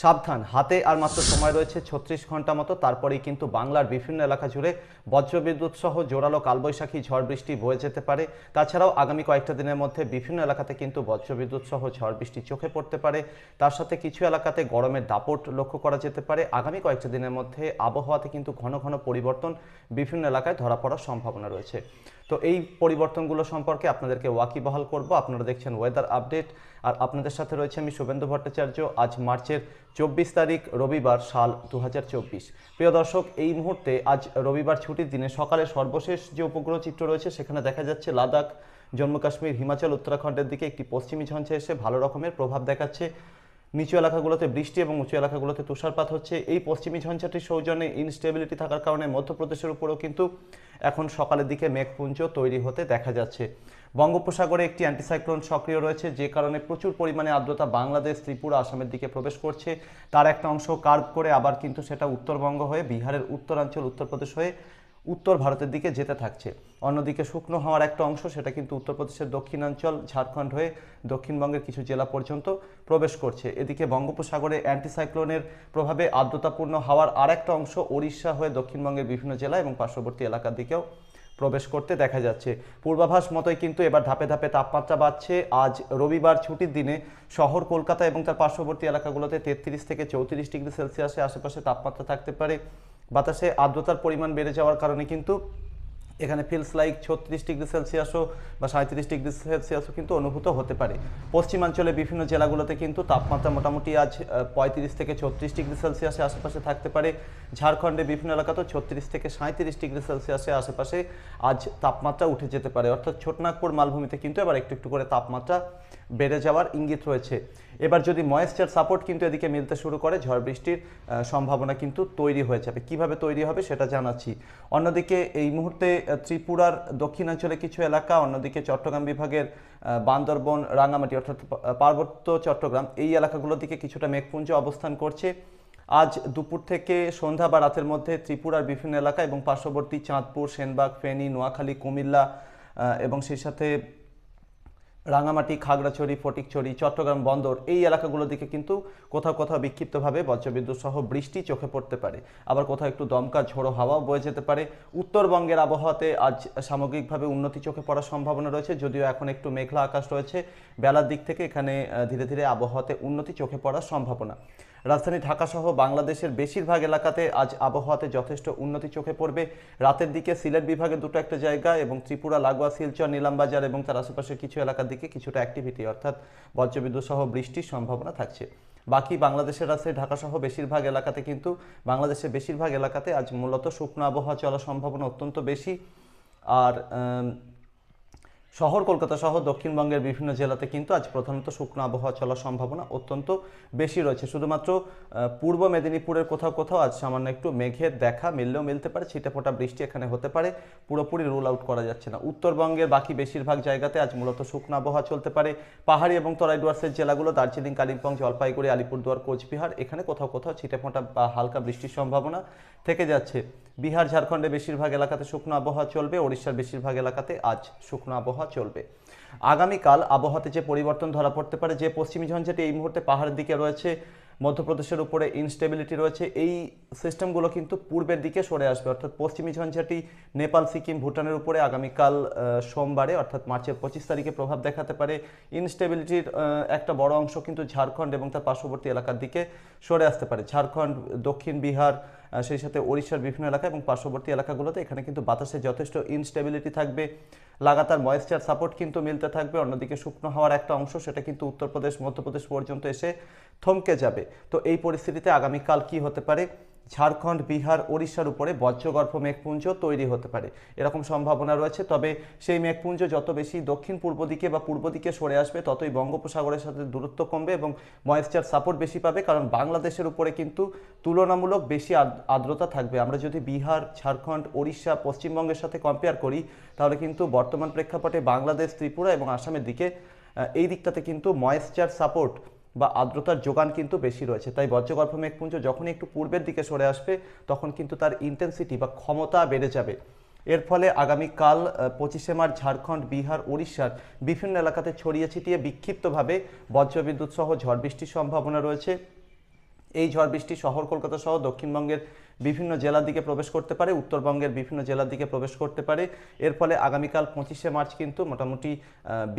সাবধান। হাতে আর মাত্র সময় রয়েছে ছত্রিশ ঘণ্টা মতো। তারপরেই কিন্তু বাংলার বিভিন্ন এলাকা জুড়ে বজ্রবিদ্যুৎ সহ জোরালো কালবৈশাখী ঝড় বৃষ্টি বয়ে যেতে পারে। তাছাড়াও আগামী কয়েকটা দিনের মধ্যে বিভিন্ন এলাকাতে কিন্তু বজ্রবিদ্যুৎ সহ ঝড় বৃষ্টি চোখে পড়তে পারে। তার সাথে কিছু এলাকাতে গরমের দাপট লক্ষ্য করা যেতে পারে। আগামী কয়েকটা দিনের মধ্যে আবহাওয়াতে কিন্তু ঘন ঘন পরিবর্তন বিভিন্ন এলাকায় ধরা পড়ার সম্ভাবনা রয়েছে। তো এই পরিবর্তনগুলো সম্পর্কে আপনাদেরকে ওয়াকিবহাল করব। আপনারা দেখছেন ওয়েদার আপডেট আর আপনাদের সাথে রয়েছে আমি শুভেন্দু ভট্টাচার্য। আজ মার্চের চব্বিশ তারিখ, রবিবার সাল দু হাজার চব্বিশ। প্রিয় দর্শক, এই মুহূর্তে আজ রবিবার ছুটির দিনে সকালে সর্বশেষ যে উপগ্রহ চিত্র রয়েছে, সেখানে দেখা যাচ্ছে লাদাখ, জম্মু কাশ্মীর, হিমাচল, উত্তরাখণ্ডের দিকে একটি পশ্চিমী ঝঞ্ঝে এসে ভালো রকমের প্রভাব দেখাচ্ছে। নিচু এলাকাগুলোতে বৃষ্টি এবং উঁচু এলাকাগুলোতে তুষারপাত হচ্ছে। এই পশ্চিমী ঝঞ্ঝাটির সৌজন্যে ইনস্টেবিলিটি থাকার কারণে মধ্যপ্রদেশের উপরেও কিন্তু এখন সকালের দিকে মেঘপুঞ্জ তৈরি হতে দেখা যাচ্ছে। বঙ্গোপসাগরে একটি অ্যান্টিসাইক্লোন সক্রিয় রয়েছে, যে কারণে প্রচুর পরিমাণে আর্দ্রতা বাংলাদেশ, ত্রিপুরা, আসামের দিকে প্রবেশ করছে। তার একটা অংশ কার্ভ করে আবার কিন্তু সেটা উত্তরবঙ্গ হয়ে বিহারের উত্তরাঞ্চল, উত্তরপ্রদেশ হয়ে উত্তর ভারতের দিকে যেতে থাকছে। অন্যদিকে শুকনো হওয়ার একটা অংশ, সেটা কিন্তু উত্তরপ্রদেশের দক্ষিণাঞ্চল, ঝাড়খণ্ড হয়ে দক্ষিণবঙ্গের কিছু জেলা পর্যন্ত প্রবেশ করছে। এদিকে বঙ্গোপসাগরে অ্যান্টিসাইক্লোনের প্রভাবে আর্দ্রতাপূর্ণ হাওয়ার আর একটা অংশ ওড়িশা হয়ে দক্ষিণবঙ্গের বিভিন্ন জেলা এবং পার্শ্ববর্তী এলাকার দিকেও প্রবেশ করতে দেখা যাচ্ছে। পূর্বাভাস মতোই কিন্তু এবার ধাপে ধাপে তাপমাত্রা বাড়ছে। আজ রবিবার ছুটির দিনে শহর কলকাতা এবং তার পার্শ্ববর্তী এলাকাগুলোতে তেত্রিশ থেকে চৌত্রিশ ডিগ্রি সেলসিয়াসের আশেপাশে তাপমাত্রা থাকতে পারে। বাতাসে আর্দ্রতার পরিমাণ বেড়ে যাওয়ার কারণে কিন্তু এখানে ফিলস লাইক ছত্রিশ ডিগ্রি সেলসিয়াসও বা সাঁত্রিশ ডিগ্রি সেলসিয়াসও কিন্তু অনুভূত হতে পারে। পশ্চিমাঞ্চলে বিভিন্ন জেলাগুলোতে কিন্তু তাপমাত্রা মোটামুটি আজ পঁয়ত্রিশ থেকে ছত্রিশ ডিগ্রি সেলসিয়াসের আশেপাশে থাকতে পারে। ঝাড়খণ্ডে বিভিন্ন এলাকাতেও ছত্রিশ থেকে সাঁত্রিশ ডিগ্রি সেলসিয়াসের আশেপাশে আজ তাপমাত্রা উঠে যেতে পারে। অর্থাৎ ছোটনাগপুর মালভূমিতে কিন্তু এবার একটু একটু করে তাপমাত্রা বেড়ে যাওয়ার ইঙ্গিত রয়েছে। এবার যদি ময়েশ্চার সাপোর্ট কিন্তু এদিকে মিলতে শুরু করে, ঝড় বৃষ্টির সম্ভাবনা কিন্তু তৈরি হয়ে যাবে কীভাবে তৈরি হবে সেটা জানাচ্ছি। অন্যদিকে এই মুহূর্তে ত্রিপুরার দক্ষিণাঞ্চলে কিছু এলাকা, অন্যদিকে চট্টগ্রাম বিভাগের বান্দরবন রাঙামাটি অর্থাৎ পার্বত্য চট্টগ্রাম, এই এলাকাগুলোর দিকে কিছুটা মেঘপুঞ্জ অবস্থান করছে। আজ দুপুর থেকে সন্ধ্যা বা রাতের মধ্যে ত্রিপুরার বিভিন্ন এলাকা এবং পার্শ্ববর্তী চাঁদপুর, সেনবাগ, ফেনী, নোয়াখালী, কুমিল্লা এবং সেই সাথে রাঙামাটি, খাগড়াছড়ি, ফটিকছড়ি, চট্টগ্রাম বন্দর এই এলাকাগুলোর দিকে কিন্তু কোথাও কোথাও বিক্ষিপ্তভাবে বজ্রবিদ্যুৎ সহ বৃষ্টি চোখে পড়তে পারে। আবার কোথাও একটু দমকা, ঝোড়ো হাওয়াও বয়ে যেতে পারে। উত্তরবঙ্গের আবহাওয়াতে আজ সামগ্রিকভাবে উন্নতি চোখে পড়ার সম্ভাবনা রয়েছে, যদিও এখন একটু মেঘলা আকাশ রয়েছে। বেলার দিক থেকে এখানে ধীরে ধীরে আবহাওয়াতে উন্নতি চোখে পড়ার সম্ভাবনা। রাজধানী ঢাকা সহ বাংলাদেশের বেশিরভাগ এলাকাতে আজ আবহাওয়াতে যথেষ্ট উন্নতি চোখে পড়বে। রাতের দিকে সিলেট বিভাগে দুটো একটা জায়গা এবং ত্রিপুরা, লাগোয়া, শিলচর, নিলামবাজার এবং তার আশেপাশের কিছু এলাকার দিকে কিছুটা অ্যাক্টিভিটি অর্থাৎ বজ্রবিদ্যুৎ সহ বৃষ্টির সম্ভাবনা থাকছে। বাকি বাংলাদেশের রাজধানী ঢাকা সহ বেশিরভাগ এলাকাতে কিন্তু বাংলাদেশের বেশিরভাগ এলাকাতে আজ মূলত শুকনো আবহাওয়া চলার সম্ভাবনা অত্যন্ত বেশি। আর শহর, কলকাতা সহ দক্ষিণবঙ্গের বিভিন্ন জেলাতে কিন্তু আজ প্রধানত শুকনো আবহাওয়া চলার সম্ভাবনা অত্যন্ত বেশি রয়েছে। শুধুমাত্র পূর্ব মেদিনীপুরের কোথাও কোথাও আজ সামান্য একটু মেঘের দেখা মিললেও মিলতে পারে, ছিটেফোঁটা বৃষ্টি এখানে হতে পারে, পুরোপুরি রুল আউট করা যাচ্ছে না। উত্তরবঙ্গের বাকি বেশিরভাগ জায়গাতে আজ মূলত শুকনো আবহাওয়া চলতে পারে। পাহাড়ি এবং তরাই ডুয়ার্সের জেলাগুলো দার্জিলিং, কালিম্পং, জলপাইগুড়ি, আলিপুরদুয়ার, কোচবিহার, এখানে কোথাও কোথাও ছিটেফোঁটা বা হালকা বৃষ্টির সম্ভাবনা থেকে যাচ্ছে। বিহার ঝাড়খণ্ডের বেশিরভাগ এলাকাতে শুকনো আবহাওয়া চলবে, ওড়িশার বেশিরভাগ এলাকাতে আজ শুকনো আবহাওয়া চলবে। আগামীকাল আবহাওয়াতে যে পরিবর্তন ধরা পড়তে পারে, যে পশ্চিমী ঝঞ্ঝাটি এই মুহূর্তে পাহাড়ের দিকে রয়েছে মধ্যপ্রদেশের উপরে ইনস্টেবিলিটি রয়েছে। এই সিস্টেমগুলো কিন্তু পূর্বের দিকে সরে আসবে। অর্থাৎ পশ্চিমী ঝঞ্ঝাটি নেপাল, সিকিম, ভুটানের উপরে আগামীকাল সোমবারে, অর্থাৎ মার্চের পঁচিশ তারিখে প্রভাব দেখাতে পারে। ইনস্টেবিলিটির একটা বড় অংশ কিন্তু ঝাড়খণ্ড এবং তার পার্শ্ববর্তী এলাকার দিকে সরে আসতে পারে। ঝাড়খণ্ড, দক্ষিণ বিহার সেই সাথে ওড়িশার বিভিন্ন এলাকা এবং পার্শ্ববর্তী এলাকাগুলোতে এখানে কিন্তু বাতাসে যথেষ্ট ইনস্টেবিলিটি থাকবে। লাগাতার ময়েশ্চার সাপোর্ট কিন্তু মিলতে থাকবে। অন্যদিকে শুকনো হওয়ার একটা অংশ, সেটা কিন্তু উত্তরপ্রদেশ, মধ্যপ্রদেশ পর্যন্ত এসে থমকে যাবে। তো এই পরিস্থিতিতে আগামীকাল কি হতে পারে? ঝাড়খণ্ড, বিহার, ওড়িশার উপরে বজ্রগর্ভ মেঘপুঞ্জ তৈরি হতে পারে। এরকম সম্ভাবনা রয়েছে, তবে সেই মেঘপুঞ্জ যত বেশি দক্ষিণ পূর্ব দিকে বা পূর্ব দিকে সরে আসবে, ততই বঙ্গোপসাগরের সাথে দূরত্ব কমবে এবং ময়েশ্চার সাপোর্ট বেশি পাবে, কারণ বাংলাদেশের উপরে কিন্তু তুলনামূলক বেশি আর্দ- আর্দ্রতা থাকবে। আমরা যদি বিহার, ঝাড়খণ্ড, ওড়িশা, পশ্চিমবঙ্গের সাথে কম্পেয়ার করি, তাহলে কিন্তু বর্তমান প্রেক্ষাপটে বাংলাদেশ, ত্রিপুরা এবং আসামের দিকে এই দিকটাতে কিন্তু ময়েশ্চার সাপোর্ট বা আর্দ্রতার যোগান কিন্তু বেশি রয়েছে। তাই বজ্রগর্ভ মেঘপুঞ্জ যখন একটু পূর্বের দিকে সরে আসবে, তখন কিন্তু তার ইন্টেন্সিটি বা ক্ষমতা বেড়ে যাবে। এর ফলে আগামীকাল পঁচিশে মার্চ, ঝাড়খণ্ড, বিহার উড়িষ্যার বিভিন্ন এলাকাতে ছড়িয়ে ছিটিয়ে বিক্ষিপ্তভাবে বজ্রবিদ্যুৎ সহ ঝড় বৃষ্টির সম্ভাবনা রয়েছে। এই ঝড় বৃষ্টি শহর, কলকাতা সহ দক্ষিণবঙ্গের বিভিন্ন জেলার দিকে প্রবেশ করতে পারে, উত্তরবঙ্গের বিভিন্ন জেলার দিকে প্রবেশ করতে পারে। এর ফলে আগামীকাল পঁচিশে মার্চ কিন্তু মোটামুটি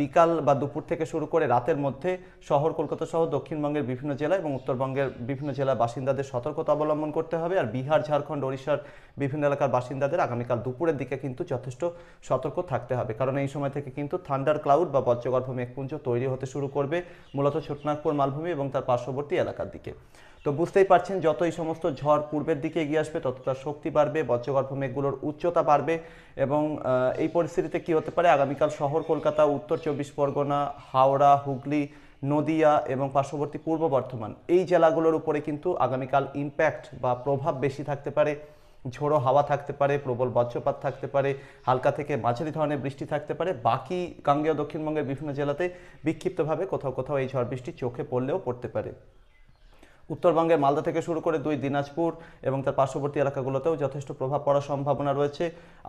বিকাল বা দুপুর থেকে শুরু করে রাতের মধ্যে শহর কলকাতা সহ দক্ষিণবঙ্গের বিভিন্ন জেলা এবং উত্তরবঙ্গের বিভিন্ন জেলার বাসিন্দাদের সতর্কতা অবলম্বন করতে হবে। আর বিহার, ঝাড়খণ্ড, ওড়িশার বিভিন্ন এলাকার বাসিন্দাদের আগামীকাল দুপুরের দিকে কিন্তু যথেষ্ট সতর্ক থাকতে হবে। কারণ এই সময় থেকে কিন্তু থান্ডার ক্লাউড বা বজ্রগর্ভ মেঘপুঞ্জ তৈরি হতে শুরু করবে, মূলত ছোটনাগপুর, মালভূমি এবং তার পার্শ্ববর্তী এলাকার দিকে। তো বুঝতেই পারছেন, যত এই সমস্ত ঝড় পূর্বের দিকে এগিয়ে আসবে তত তার শক্তি বাড়বে, বজ্রগর্ভ মেঘগুলোর উচ্চতা বাড়বে এবং এই পরিস্থিতিতে কি হতে পারে? আগামীকাল শহর, কলকাতা, উত্তর চব্বিশ পরগনা, হাওড়া, হুগলি, নদিয়া এবং পার্শ্ববর্তী পূর্ব বর্ধমান এই জেলাগুলোর উপরে কিন্তু আগামীকাল ইম্প্যাক্ট বা প্রভাব বেশি থাকতে পারে। ঝোড়ো হাওয়া থাকতে পারে, প্রবল বজ্রপাত থাকতে পারে, হালকা থেকে মাঝারি ধরনের বৃষ্টি থাকতে পারে। বাকি গাঙ্গেয় দক্ষিণবঙ্গের বিভিন্ন জেলাতে বিক্ষিপ্তভাবে কোথাও কোথাও এই ঝড় বৃষ্টি চোখে পড়লেও পড়তে পারে। উত্তরবঙ্গের মালদা থেকে শুরু করে দুই দিনাজপুর এবং তার পার্শ্ববর্তী এলাকাগুলোতেও যথেষ্ট প্রভাব পড়ার সম্ভাবনা রয়েছে।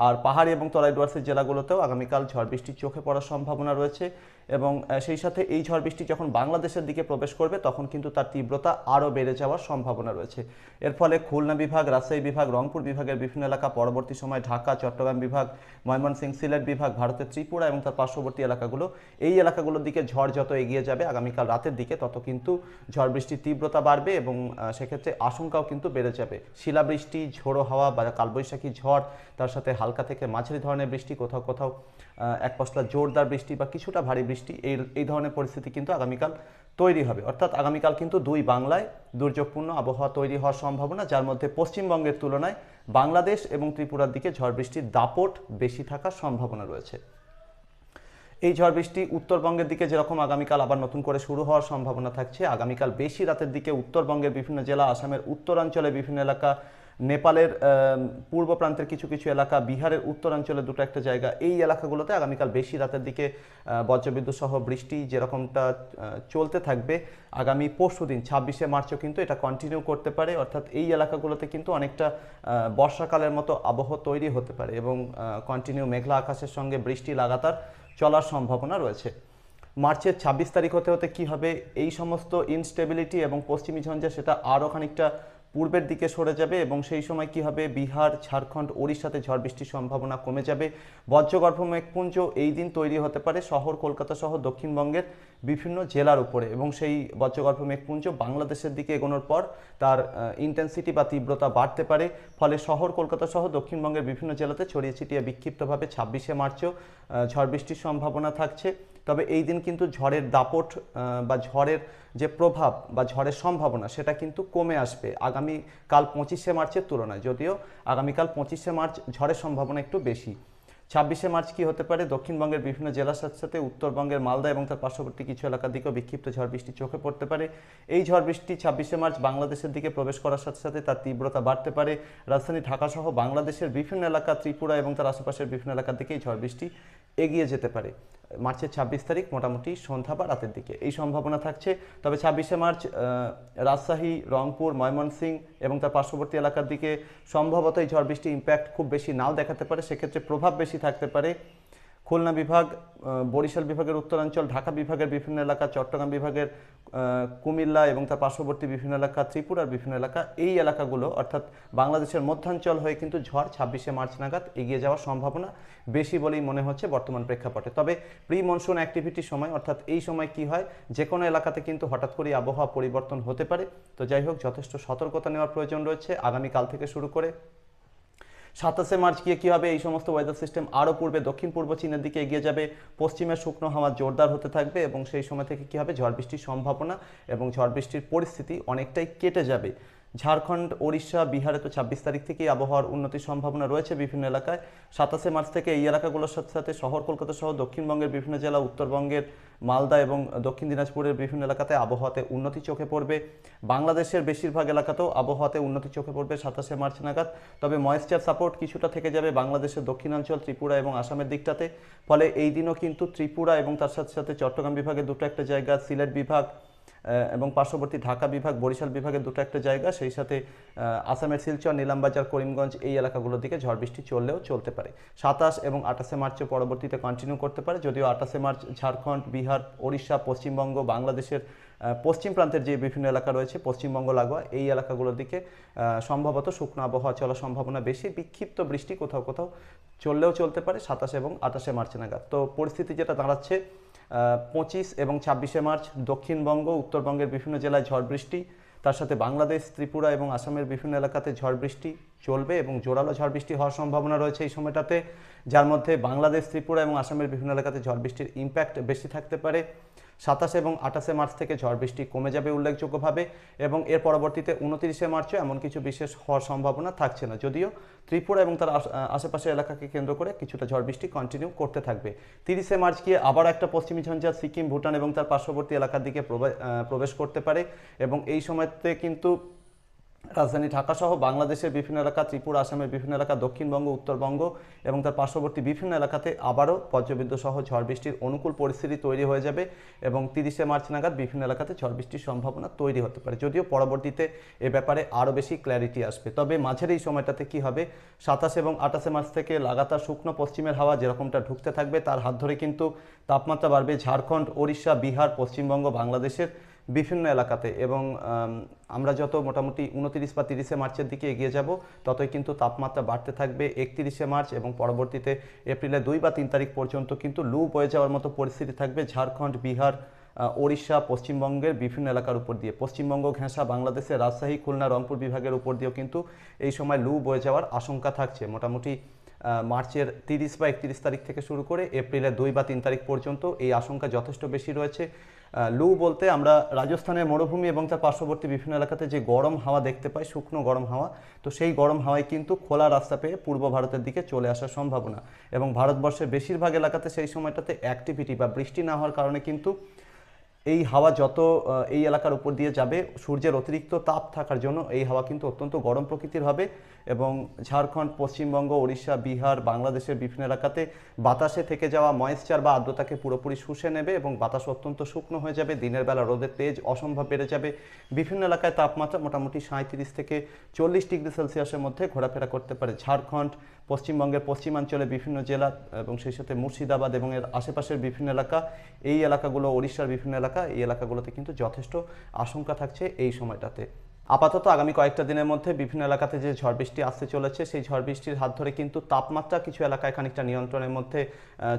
আর পাহাড়ি এবং তরাই ডুয়ার্সের জেলাগুলোতেও আগামীকাল ঝড় বৃষ্টির চোখে পড়ার সম্ভাবনা রয়েছে এবং সেই সাথে এই ঝড় বৃষ্টি যখন বাংলাদেশের দিকে প্রবেশ করবে, তখন কিন্তু তার তীব্রতা আরও বেড়ে যাওয়ার সম্ভাবনা রয়েছে। এর ফলে খুলনা বিভাগ, রাজশাহী বিভাগ, রংপুর বিভাগের বিভিন্ন এলাকা পরবর্তী সময় ঢাকা, চট্টগ্রাম বিভাগ ময়মনসিংহ সিলেট বিভাগ, ভারতের ত্রিপুরা এবং তার পার্শ্ববর্তী এলাকাগুলো, এই এলাকাগুলোর দিকে ঝড় যত এগিয়ে যাবে আগামীকাল রাতের দিকে, তত কিন্তু ঝড় বৃষ্টির তীব্রতা বাড়বে এবং সেক্ষেত্রে আশঙ্কাও কিন্তু বেড়ে যাবে। শিলাবৃষ্টি, ঝোড়ো হাওয়া বা কালবৈশাখী ঝড়, তার সাথে হালকা থেকে মাঝারি ধরনের বৃষ্টি, কোথাও কোথাও এক পশলা জোরদার বৃষ্টি বা কিছুটা ভারী বৃষ্টি, এই এই ধরনের পরিস্থিতি কিন্তু আগামীকাল তৈরি হবে। অর্থাৎ আগামীকাল কিন্তু দুই বাংলায় দুর্যোগপূর্ণ আবহাওয়া তৈরি হওয়ার সম্ভাবনা, যার মধ্যে পশ্চিমবঙ্গের তুলনায় বাংলাদেশ এবং ত্রিপুরার দিকে ঝড় বৃষ্টির দাপট বেশি থাকার সম্ভাবনা রয়েছে। এই ঝড় বৃষ্টি উত্তরবঙ্গের দিকে যেরকম আগামীকাল আবার নতুন করে শুরু হওয়ার সম্ভাবনা থাকছে, আগামীকাল বেশি রাতের দিকে উত্তরবঙ্গের বিভিন্ন জেলা, আসামের উত্তরাঞ্চলে বিভিন্ন এলাকা, নেপালের পূর্ব প্রান্তের কিছু কিছু এলাকা, বিহারের উত্তরাঞ্চলে দুটো একটা জায়গা, এই এলাকাগুলোতে আগামীকাল বেশি রাতের দিকে বজ্রবিদ্যুৎ সহ বৃষ্টি যেরকমটা চলতে থাকবে, আগামী পরশু দিন, ছাব্বিশে মার্চও কিন্তু এটা কন্টিনিউ করতে পারে, অর্থাৎ এই এলাকাগুলোতে কিন্তু অনেকটা বর্ষাকালের মতো আবহাওয়া তৈরি হতে পারে এবং কন্টিনিউ মেঘলা আকাশের সঙ্গে বৃষ্টি লাগাতার চলার সম্ভাবনা রয়েছে। মার্চের ছাব্বিশ তারিখ হতে হতে কি হবে? এই সমস্ত ইনস্টেবিলিটি এবং পশ্চিমী ঝঞ্ঝা, সেটা আরও খানিকটা পূর্বের দিকে সরে যাবে এবং সেই সময় কি হবে? বিহার, ঝাড়খণ্ড, ওড়িশাতে ঝড় বৃষ্টির সম্ভাবনা কমে যাবে। বজ্রগর্ভ মেঘপুঞ্জ এই দিন তৈরি হতে পারে। শহর কলকাতা সহ দক্ষিণবঙ্গের বিভিন্ন জেলার উপরে এবং সেই বজ্রগর্ভ মেঘপুঞ্জ বাংলাদেশের দিকে এগোনোর পর তার ইন্টেন্সিটি বা তীব্রতা বাড়তে পারে। ফলে শহর কলকাতা সহ দক্ষিণবঙ্গের বিভিন্ন জেলাতে ছড়িয়ে ছিটিয়ে বিক্ষিপ্তভাবে ছাব্বিশে মার্চেও ঝড় বৃষ্টির সম্ভাবনা থাকছে। তবে এই দিন কিন্তু ঝড়ের দাপট বা ঝড়ের যে প্রভাব বা ঝড়ের সম্ভাবনা, সেটা কিন্তু কমে আসবে আগামী কাল পঁচিশে মার্চের তুলনায়। যদিও আগামীকাল পঁচিশে মার্চ ঝড়ের সম্ভাবনা একটু বেশি। ছাব্বিশে মার্চ কি হতে পারে? দক্ষিণবঙ্গের বিভিন্ন জেলার সাথে সাথে উত্তরবঙ্গের মালদা এবং তার পার্শ্ববর্তী কিছু এলাকার দিকেও বিক্ষিপ্ত ঝড় বৃষ্টি চোখে পড়তে পারে। এই ঝড় বৃষ্টি ছাব্বিশে মার্চ বাংলাদেশের দিকে প্রবেশ করার সাথে সাথে তার তীব্রতা বাড়তে পারে। রাজধানী ঢাকা সহ বাংলাদেশের বিভিন্ন এলাকা, ত্রিপুরা এবং তার আশেপাশের বিভিন্ন এলাকার দিকে এই ঝড় বৃষ্টি এগিয়ে যেতে পারে। মার্চের ছাব্বিশ তারিখ মোটামুটি সন্ধ্যা বা রাতের দিকে। এই সম্ভাবনা থাকছে। তবে ছাব্বিশে মার্চ রাজশাহী, রংপুর ময়মনসিং এবং তার পার্শ্ববর্তী এলাকার দিকে সম্ভবত এই ঝড় বৃষ্টি ইম্প্যাক্ট খুব বেশি নাও দেখাতে পারে। সেক্ষেত্রে প্রভাব বেশি থাকতে পারে। খুলনা বিভাগ বরিশাল বিভাগের উত্তরাঞ্চল, ঢাকা বিভাগের বিভিন্ন এলাকা, চট্টগ্রাম বিভাগের কুমিল্লা এবং তার পার্শ্ববর্তী বিভিন্ন এলাকা, ত্রিপুরার বিভিন্ন এলাকা, এই এলাকাগুলো অর্থাৎ বাংলাদেশের মধ্যাঞ্চল হয়ে কিন্তু ঝড় ছাব্বিশে মার্চ নাগাদ এগিয়ে যাওয়ার সম্ভাবনা বেশি বলেই মনে হচ্ছে বর্তমান প্রেক্ষাপটে। তবে প্রি মনসুন অ্যাক্টিভিটির সময়, অর্থাৎ এই সময় কি হয়, যে কোনো এলাকাতে কিন্তু হঠাৎ করে আবহাওয়া পরিবর্তন হতে পারে। তো যাই হোক, যথেষ্ট সতর্কতা নেওয়ার প্রয়োজন রয়েছে। আগামীকাল থেকে শুরু করে সাতাশে মার্চ গিয়ে কী হবে? এই সমস্ত ওয়েদার সিস্টেম আরও পূর্বে দক্ষিণ পূর্ব চীনের দিকে এগিয়ে যাবে। পশ্চিমের শুকনো হাওয়া জোরদার হতে থাকবে এবং সেই সময় থেকে কী হবে? ঝড় বৃষ্টির সম্ভাবনা এবং ঝড় বৃষ্টির পরিস্থিতি অনেকটাই কেটে যাবে। ঝাড়খণ্ড, ওড়িশা, বিহারে তো ছাব্বিশ তারিখ থেকেই আবহাওয়ার উন্নতির সম্ভাবনা রয়েছে বিভিন্ন এলাকায়। সাতাশে মার্চ থেকে এই এলাকাগুলোর সাথে সাথে শহর কলকাতা সহ দক্ষিণবঙ্গের বিভিন্ন জেলা, উত্তরবঙ্গের মালদা এবং দক্ষিণ দিনাজপুরের বিভিন্ন এলাকাতে আবহাওয়াতে উন্নতি চোখে পড়বে। বাংলাদেশের বেশিরভাগ এলাকাতেও আবহাওয়াতে উন্নতি চোখে পড়বে সাতাশে মার্চ নাগাদ। তবে ময়েশ্চার সাপোর্ট কিছুটা থেকে যাবে বাংলাদেশের দক্ষিণাঞ্চল, ত্রিপুরা এবং আসামের দিকটাতে। ফলে এই দিনও কিন্তু ত্রিপুরা এবং তার সাথে সাথে চট্টগ্রাম বিভাগের দুটো একটা জায়গা, সিলেট বিভাগ এবং পার্শ্ববর্তী ঢাকা বিভাগ, বরিশাল বিভাগের দুটো একটা জায়গা। সেই সাথে আসামের শিলচর, নীলামবাজার, করিমগঞ্জ এই এলাকাগুলোর দিকে ঝড় বৃষ্টি চললেও চলতে পারে। সাতাশ এবং আঠাশে মার্চে পরবর্তীতে কন্টিনিউ করতে পারে। যদিও আঠাশে মার্চ ঝাড়খণ্ড, বিহার, ওড়িশা, পশ্চিমবঙ্গ, বাংলাদেশের পশ্চিম প্রান্তের যে বিভিন্ন এলাকা রয়েছে, পশ্চিমবঙ্গ, লাগোয়া, এই এলাকাগুলোর দিকে সম্ভবত শুকনো আবহাওয়া চলার সম্ভাবনা বেশি। বিক্ষিপ্ত বৃষ্টি কোথাও কোথাও চললেও চলতে পারে, সাতাশে এবং আঠাশে মার্চ নাগাদ। তো পরিস্থিতি যেটা দাঁড়াচ্ছে পঁচিশ এবং ছাব্বিশে মার্চ দক্ষিণবঙ্গ, উত্তরবঙ্গের বিভিন্ন জেলায় ঝড় বৃষ্টি, তার সাথে বাংলাদেশ, ত্রিপুরা এবং আসামের বিভিন্ন এলাকাতে ঝড় বৃষ্টি চলবে এবং জোরালো ঝড় বৃষ্টি হওয়ার সম্ভাবনা রয়েছে এই সময়টাতে, যার মধ্যে বাংলাদেশ, ত্রিপুরা এবং আসামের বিভিন্ন এলাকাতে ঝড় বৃষ্টির ইম্প্যাক্ট বেশি থাকতে পারে। সাতাশে এবং আঠাশে মার্চ থেকে ঝড় বৃষ্টি কমে যাবে উল্লেখযোগ্যভাবে এবং এর পরবর্তীতে উনত্রিশে মার্চও এমন কিছু বিশেষ হওয়ার সম্ভাবনা থাকছে না। যদিও ত্রিপুরা এবং তার আশেপাশের এলাকাকে কেন্দ্র করে কিছুটা ঝড় বৃষ্টি কন্টিনিউ করতে থাকবে। তিরিশে মার্চ গিয়ে আবার একটা পশ্চিমী ঝঞ্ঝা সিকিম, ভুটান এবং তার পার্শ্ববর্তী এলাকার দিকে প্রবে- প্রবেশ করতে পারে এবং এই সময়তে কিন্তু রাজধানী ঢাকা সহ বাংলাদেশের বিভিন্ন এলাকা, ত্রিপুরা, আসামের বিভিন্ন এলাকা, দক্ষিণবঙ্গ, উত্তরবঙ্গ এবং তার পার্শ্ববর্তী বিভিন্ন এলাকাতে আবারও বজ্রবিদ্যুৎ সহ ঝড় বৃষ্টির অনুকূল পরিস্থিতি তৈরি হয়ে যাবে এবং তিরিশে মার্চ নাগাদ বিভিন্ন এলাকাতে ঝড় বৃষ্টির সম্ভাবনা তৈরি হতে পারে। যদিও পরবর্তীতে এ ব্যাপারে আরও বেশি ক্ল্যারিটি আসবে। তবে মাঝের এই সময়টাতে কি হবে? সাতাশ এবং আঠাশে মার্চ থেকে লাগাতার শুকনো পশ্চিমের হাওয়া যেরকমটা ঢুকতে থাকবে, তার হাত ধরে কিন্তু তাপমাত্রা বাড়বে ঝাড়খণ্ড, ওড়িশা, বিহার, পশ্চিমবঙ্গ, বাংলাদেশের বিভিন্ন এলাকাতে এবং আমরা যত মোটামুটি উনতিরিশ বা তিরিশে মার্চের দিকে এগিয়ে যাব, ততই কিন্তু তাপমাত্রা বাড়তে থাকবে একত্রিশে মার্চ এবং পরবর্তীতে এপ্রিলে দুই বা তিন তারিখ পর্যন্ত কিন্তু লু বয়ে যাওয়ার মতো পরিস্থিতি থাকবে। ঝাড়খণ্ড, বিহার ওড়িশা, পশ্চিমবঙ্গের বিভিন্ন এলাকার উপর দিয়ে। পশ্চিমবঙ্গ ঘেঁষা, বাংলাদেশের রাজশাহী, খুলনা, রংপুর বিভাগের উপর দিয়েও কিন্তু এই সময় লু বয়ে যাওয়ার আশঙ্কা থাকছে। মোটামুটি মার্চের তিরিশ বা একত্রিশ তারিখ থেকে শুরু করে এপ্রিলের দুই বা তিন তারিখ পর্যন্ত এই আশঙ্কা যথেষ্ট বেশি রয়েছে। লু বলতে আমরা রাজস্থানের মরুভূমি এবং তার পার্শ্ববর্তী বিভিন্ন এলাকাতে যে গরম হাওয়া দেখতে পাই, শুকনো গরম হাওয়া, তো সেই গরম হাওয়ায় কিন্তু খোলা রাস্তা পেয়ে পূর্ব ভারতের দিকে চলে আসার সম্ভাবনা। এবং ভারতবর্ষের বেশিরভাগ এলাকাতে সেই সময়টাতে অ্যাক্টিভিটি বা বৃষ্টি না হওয়ার কারণে কিন্তু এই হাওয়া যত এই এলাকার উপর দিয়ে যাবে, সূর্যের অতিরিক্ত তাপ থাকার জন্য এই হাওয়া কিন্তু অত্যন্ত গরম প্রকৃতির হবে এবং ঝাড়খণ্ড, পশ্চিমবঙ্গ, ওড়িশা, বিহার, বাংলাদেশের বিভিন্ন এলাকাতে বাতাসে থেকে যাওয়া ময়েশ্চার বা আর্দ্রতাকে পুরোপুরি শুষে নেবে এবং বাতাস অত্যন্ত শুকনো হয়ে যাবে, দিনের বেলা রোদের তেজ অসম্ভব বেড়ে যাবে। বিভিন্ন এলাকায় তাপমাত্রা মোটামুটি সাঁত্রিশ থেকে চল্লিশ ডিগ্রি সেলসিয়াসের মধ্যে ঘোরাফেরা করতে পারে ঝাড়খণ্ড। পশ্চিমবঙ্গের পশ্চিমাঞ্চলে বিভিন্ন জেলা এবং সেই সাথে মুর্শিদাবাদ এবং এর আশেপাশের বিভিন্ন এলাকা, এই এলাকাগুলো, ওড়িশার বিভিন্ন এলাকা, এই এলাকাগুলোতে কিন্তু যথেষ্ট আশঙ্কা থাকছে এই সময়টাতে। আপাতত আগামী কয়েকটা দিনের মধ্যে বিভিন্ন এলাকাতে যে ঝড় বৃষ্টি আসতে চলেছে, সেই ঝড় বৃষ্টির হাত ধরে কিন্তু তাপমাত্রা কিছু এলাকায় খানিকটা নিয়ন্ত্রণের মধ্যে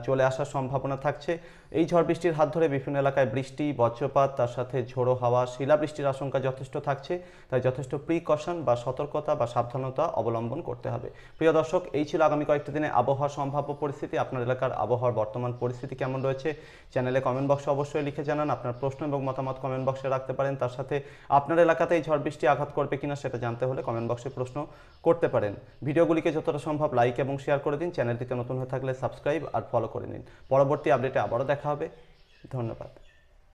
চলে আসার সম্ভাবনা থাকছে। এই ঝড় বৃষ্টির হাত ধরে বিভিন্ন এলাকায় বৃষ্টি, বজ্রপাত, তার সাথে ঝোড়ো হাওয়া, শিলাবৃষ্টির আশঙ্কা যথেষ্ট থাকছে। তাই যথেষ্ট প্রিকশন বা সতর্কতা বা সাবধানতা অবলম্বন করতে হবে। প্রিয় দর্শক, এই ছিল আগামী কয়েকটা দিনে আবহাওয়ার সম্ভাব্য পরিস্থিতি, আপনার এলাকার আবহাওয়ার বর্তমান পরিস্থিতি কেমন রয়েছে চ্যানেলে কমেন্ট বক্সে অবশ্যই লিখে জানান। আপনার প্রশ্ন এবং মতামত কমেন্ট বক্সে রাখতে পারেন। তার সাথে আপনার এলাকাতে এই ঝড় বৃষ্টি আঘাত করবে কিনা সেটা জানতে হলে কমেন্ট বক্সে প্রশ্ন করতে পারেন। ভিডিওগুলিকে যতটা সম্ভব লাইক এবং শেয়ার করে দিন। চ্যানেলটিতে নতুন হয়ে থাকলে সাবস্ক্রাইব আর ফলো করে নিন। পরবর্তী আপডেটে আবারও দেখা হবে। ধন্যবাদ।